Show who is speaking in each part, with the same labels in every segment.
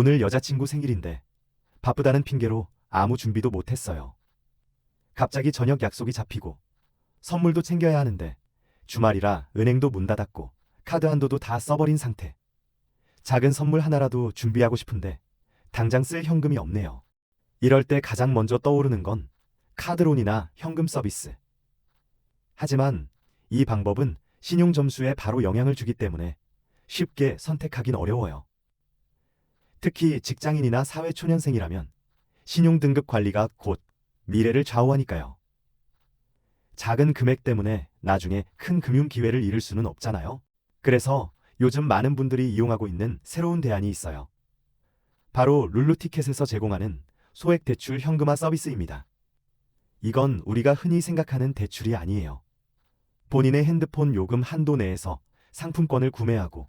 Speaker 1: 오늘 여자친구 생일인데 바쁘다는 핑계로 아무 준비도 못했어요. 갑자기 저녁 약속이 잡히고 선물도 챙겨야 하는데 주말이라 은행도 문 닫았고 카드 한도도 다 써버린 상태. 작은 선물 하나라도 준비하고 싶은데 당장 쓸 현금이 없네요. 이럴 때 가장 먼저 떠오르는 건 카드론이나 현금 서비스. 하지만 이 방법은 신용 점수에 바로 영향을 주기 때문에 쉽게 선택하긴 어려워요. 특히 직장인이나 사회초년생이라면 신용 등급 관리가 곧 미래를 좌우하니까요. 작은 금액 때문에 나중에 큰 금융 기회를 잃을 수는 없잖아요. 그래서 요즘 많은 분들이 이용하고 있는 새로운 대안이 있어요. 바로 룰루티켓에서 제공하는 소액 대출 현금화 서비스입니다. 이건 우리가 흔히 생각하는 대출이 아니에요. 본인의 핸드폰 요금 한도 내에서 상품권을 구매하고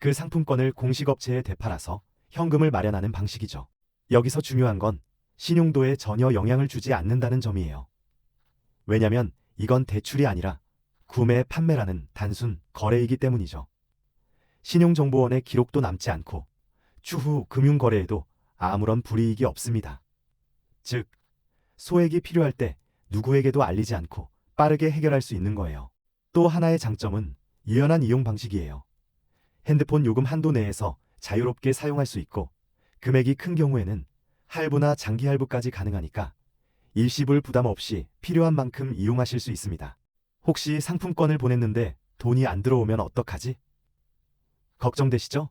Speaker 1: 그 상품권을 공식업체에 되팔아서 현금을 마련하는 방식이죠. 여기서 중요한 건 신용도에 전혀 영향을 주지 않는다는 점이에요. 왜냐면 이건 대출이 아니라 구매, 판매라는 단순 거래이기 때문이죠. 신용정보원의 기록도 남지 않고 추후 금융거래에도 아무런 불이익이 없습니다. 즉, 소액이 필요할 때 누구에게도 알리지 않고 빠르게 해결할 수 있는 거예요. 또 하나의 장점은 유연한 이용 방식이에요. 핸드폰 요금 한도 내에서 자유롭게 사용할 수 있고 금액이 큰 경우에는 할부나 장기 할부까지 가능하니까 일시불 부담 없이 필요한 만큼 이용하실 수 있습니다. 혹시 상품권을 보냈는데 돈이 안 들어오면 어떡하지? 걱정되시죠?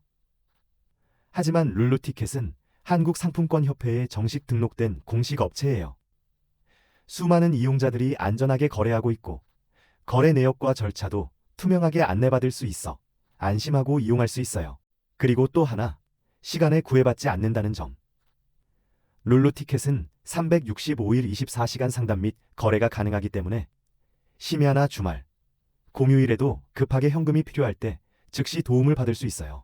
Speaker 1: 하지만 룰루티켓은 한국상품권협회에 정식 등록된 공식 업체예요. 수많은 이용자들이 안전하게 거래하고 있고 거래 내역과 절차도 투명하게 안내받을 수 있어 안심하고 이용할 수 있어요. 그리고 또 하나, 시간에 구애받지 않는다는 점. 룰루 티켓은 365일 24시간 상담 및 거래가 가능하기 때문에 심야나 주말, 공휴일에도 급하게 현금이 필요할 때 즉시 도움을 받을 수 있어요.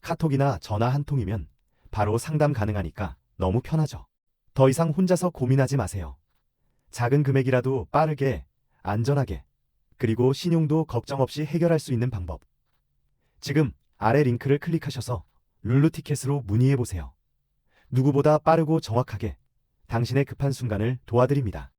Speaker 1: 카톡이나 전화 한 통이면 바로 상담 가능하니까 너무 편하죠. 더 이상 혼자서 고민하지 마세요. 작은 금액이라도 빠르게, 안전하게, 그리고 신용도 걱정 없이 해결할 수 있는 방법. 지금 아래 링크를 클릭하셔서 룰루 티켓으로 문의해 보세요. 누구보다 빠르고 정확하게 당신의 급한 순간을 도와드립니다.